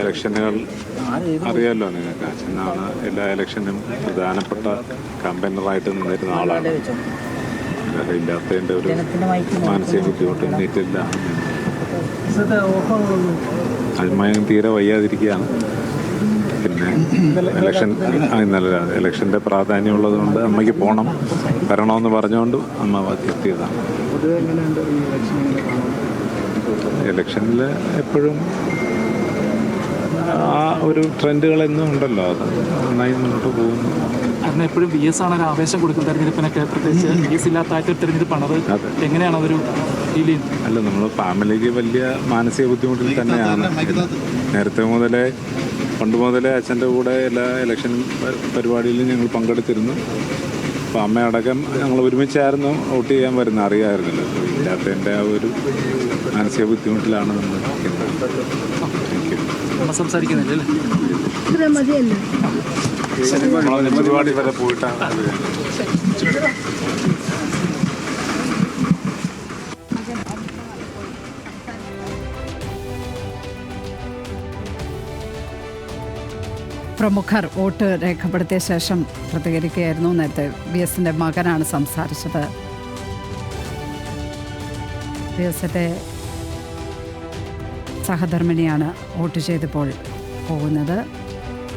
ഇലക്ഷനുകൾ അറിയാമല്ലോ നിങ്ങൾക്ക്. അച്ഛനാണ് എല്ലാ ഇലക്ഷനും പ്രധാനപ്പെട്ട കമ്പനറായിട്ട് നിന്നിരുന്ന ആളാണ്. ഇല്ലാത്തതിന്റെ ഒരു മാനസിക ബുദ്ധിമുട്ട് എണ്ണീറ്റില്ല. അജ്മയം തീരെ വയ്യാതിരിക്കുകയാണ്. പിന്നെ ഇലക്ഷൻ ആ, ഇന്നലെ ഇലക്ഷന്റെ പ്രാധാന്യമുള്ളത് ഉള്ളതുകൊണ്ട് അമ്മയ്ക്ക് പോകണം വരണമെന്ന് പറഞ്ഞുകൊണ്ട് അമ്മ എത്തിയതാണ്. ഇലക്ഷനിൽ എപ്പോഴും ആ ഒരു ട്രെൻഡുകളെന്നും ഉണ്ടല്ലോ. അത് നന്നായി മുന്നോട്ട് പോകുന്നു. കാരണം എപ്പോഴും വി എസ് ആണ് ഒരു ആവേശം കൊടുക്കുന്ന തെരഞ്ഞെടുപ്പിനൊക്കെ. പ്രത്യേകിച്ച് വി എസ് ഇല്ലാത്ത ഒരു തെരഞ്ഞെടുപ്പാണ് അത്. എങ്ങനെയാണ് അതൊരു ഫീൽ അല്ല നമ്മൾ ഫാമിലിക്ക് വലിയ മാനസിക ബുദ്ധിമുട്ടിൽ തന്നെയാണ്. നേരത്തെ മുതലേ പണ്ട് മുതലേ അച്ഛന്റെ കൂടെ എല്ലാ ഇലക്ഷൻ പരിപാടിയിലും ഞങ്ങൾ പങ്കെടുത്തിരുന്നു. അപ്പോൾ അമ്മയടക്കം ഞങ്ങൾ ഒരുമിച്ചായിരുന്നു വോട്ട് ചെയ്യാൻ വരുന്ന അറിയാമായിരുന്നല്ലോ. അപ്പോൾ ഇല്ലാത്തതിന്റെ ആ ഒരു മാനസിക ബുദ്ധിമുട്ടിലാണ് നമ്മൾ സംസാരിക്കുന്നില്ല പരിപാടി വരെ പോയിട്ടാണ് പ്രമുഖർ വോട്ട് രേഖപ്പെടുത്തിയ ശേഷം പ്രതികരിക്കുകയായിരുന്നു. നേരത്തെ വി എസിന്റെ മകനാണ് സംസാരിച്ചത്. വി എസിന്റെ സഹധർമ്മിണിയാണ് വോട്ട് ചെയ്തപ്പോൾ പോകുന്നത്.